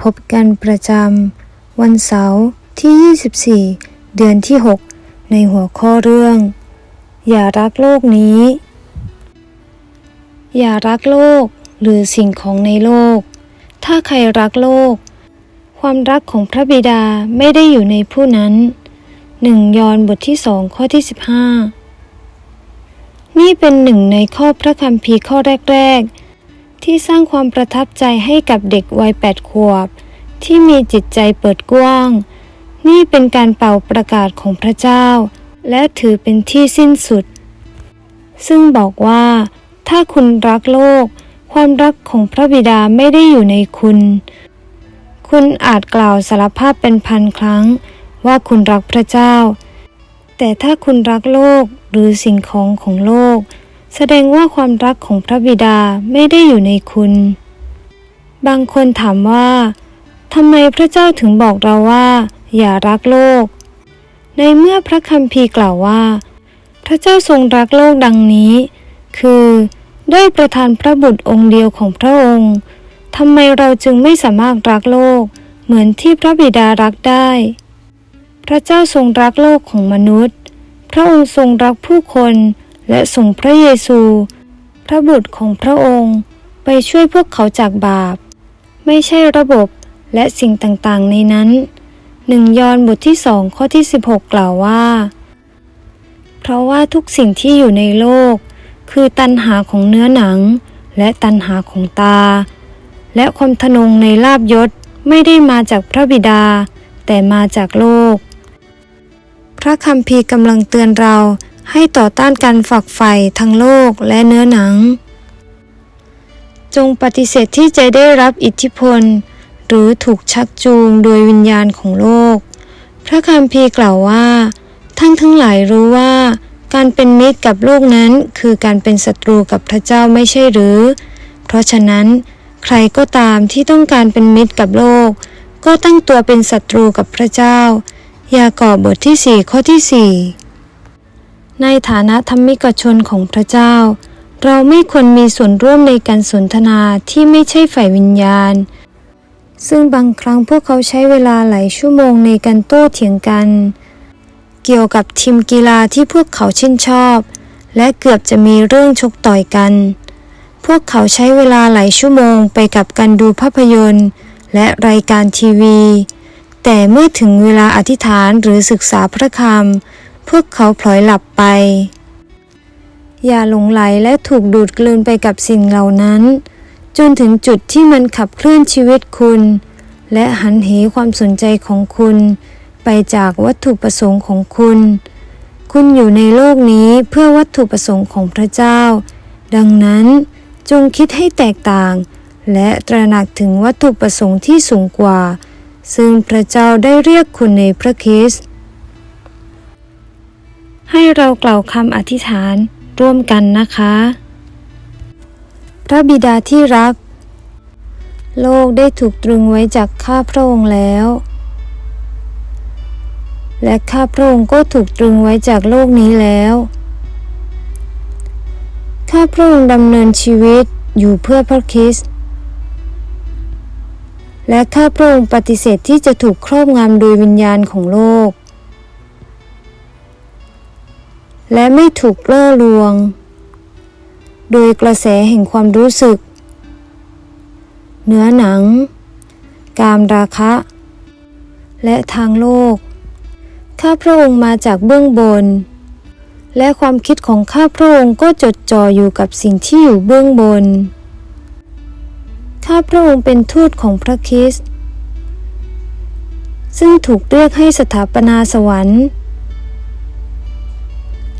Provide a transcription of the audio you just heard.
พบกันประจำวันเสาร์ที่ 24 เดือนที่ 6 ในหัวข้อเรื่อง อย่ารักโลกนี้ อย่ารักโลกหรือสิ่งของในโลก ถ้าใครรักโลก ความรักของพระบิดาไม่ได้อยู่ในผู้นั้นหนึ่งยอห์นบทที่สองข้อที่ 15 นี่เป็นหนึ่งในข้อพระคัมภีร์ข้อแรก ๆ ที่สร้างความประทับใจให้กับเด็กวัยแปดขวบ ที่มีจิตใจเปิดกว้าง นี่เป็นการเป่าประกาศของพระเจ้า และถือเป็นที่สิ้นสุด ซึ่งบอกว่า ถ้าคุณรักโลก ความรักของพระบิดาไม่ได้อยู่ในคุณ คุณอาจกล่าวสารภาพเป็นพันครั้ง ว่าคุณรักพระเจ้า แต่ถ้าคุณรักโลกหรือสิ่งของของโลก แสดงว่าความรักของพระบิดาไม่ได้อยู่ในคุณ บางคนถามว่าทำไมพระเจ้าถึงบอกเราว่า อย่ารักโลก ในเมื่อพระคัมภีร์กล่าวว่า พระเจ้าทรงรักโลกดังนี้ คือได้ประทานพระบุตรองค์เดียวของพระองค์ทำไมเราจึงไม่สามารถรักโลก เหมือนที่พระบิดารักได้ พระเจ้าทรงรักโลกของมนุษย์ พระองค์ทรงรักผู้คน และส่งพระเยซู พระบุตรของพระองค์ไปช่วยพวกเขาจากบาป ไม่ใช่ระบบและสิ่งต่างๆ ในนั้นหนึ่งยอห์นบทที่สองข้อที่ 16 กล่าวว่า เพราะว่าทุกสิ่งที่อยู่ในโลก คือตัณหาของเนื้อหนัง และตัณหาของตา และความทะนงในลาบยศไม่ได้มาจากพระบิดา แต่มาจากโลก พระคัมภีกำลังเตือนเรา ให้ต่อต้านการฝักใฝ่ทั้งโลกและเนื้อหนัง จงปฏิเสธที่จะได้รับอิทธิพล หรือถูกชักจูงโดยวิญญาณของโลก พระคัมภีร์กล่าวว่าทั้งทั้งหลายรู้ว่า การเป็นมิตรกับโลกนั้นคือการเป็นศัตรูกับพระเจ้าไม่ใช่หรือ เพราะฉะนั้น ใครก็ตามที่ต้องการเป็นมิตรกับโลก ก็ตั้งตัวเป็นศัตรูกับพระเจ้า ยากอบบทที่4ข้อที่4 ในฐานะธรรมิกชนของพระเจ้า เราไม่ควรมีส่วนร่วมในการสนทนาที่ไม่ใช่ฝ่ายวิญญาณ ซึ่งบางครั้งพวกเขาใช้เวลาหลายชั่วโมงในการโต้เถียงกัน เกี่ยวกับทีมกีฬาที่พวกเขาชื่นชอบ และเกือบจะมีเรื่องชกต่อยกัน พวกเขาใช้เวลาหลายชั่วโมงไปกับการดูภาพยนตร์ และรายการทีวี แต่เมื่อถึงเวลาอธิษฐานหรือศึกษาพระคำ พวกเขาพลอยหลับไป อย่าหลงไหลและถูกดูดกลืนไปกับสิ่งเหล่านั้น จนถึงจุดที่มันขับเคลื่อนชีวิตคุณ และหันเหความสนใจของคุณ ไปจากวัตถุประสงค์ของคุณ คุณอยู่ในโลกนี้เพื่อวัตถุประสงค์ของพระเจ้า ดังนั้นจงคิดให้แตกต่าง และตระหนักถึงวัตถุประสงค์ที่สูงกว่า ซึ่งพระเจ้าได้เรียกคุณในพระคริสต์ ให้เรากล่าวคำอธิษฐานร่วมกันนะคะ พระบิดาที่รัก โลกได้ถูกตรึงไว้จากข้าพระองค์แล้ว และข้าพระองค์ก็ถูกตรึงไว้จากโลกนี้แล้ว ข้าพระองค์ดำเนินชีวิตอยู่เพื่อพระคริสต์และข้าพระองค์ปฏิเสธที่จะถูกครอบงำโดยวิญญาณของโลก และไม่ถูกเล่อลวง โดยกระแสแห่งความรู้สึก เนื้อหนัง กามราคะ และทางโลก ข้าพระองค์มาจากเบื้องบน และความคิดของข้าพระองค์ก็จดจ่ออยู่กับสิ่งที่อยู่เบื้องบน ข้าพระองค์เป็นทูตของพระคริสต์ซึ่งถูกเรียกให้สถาปนาสวรรค์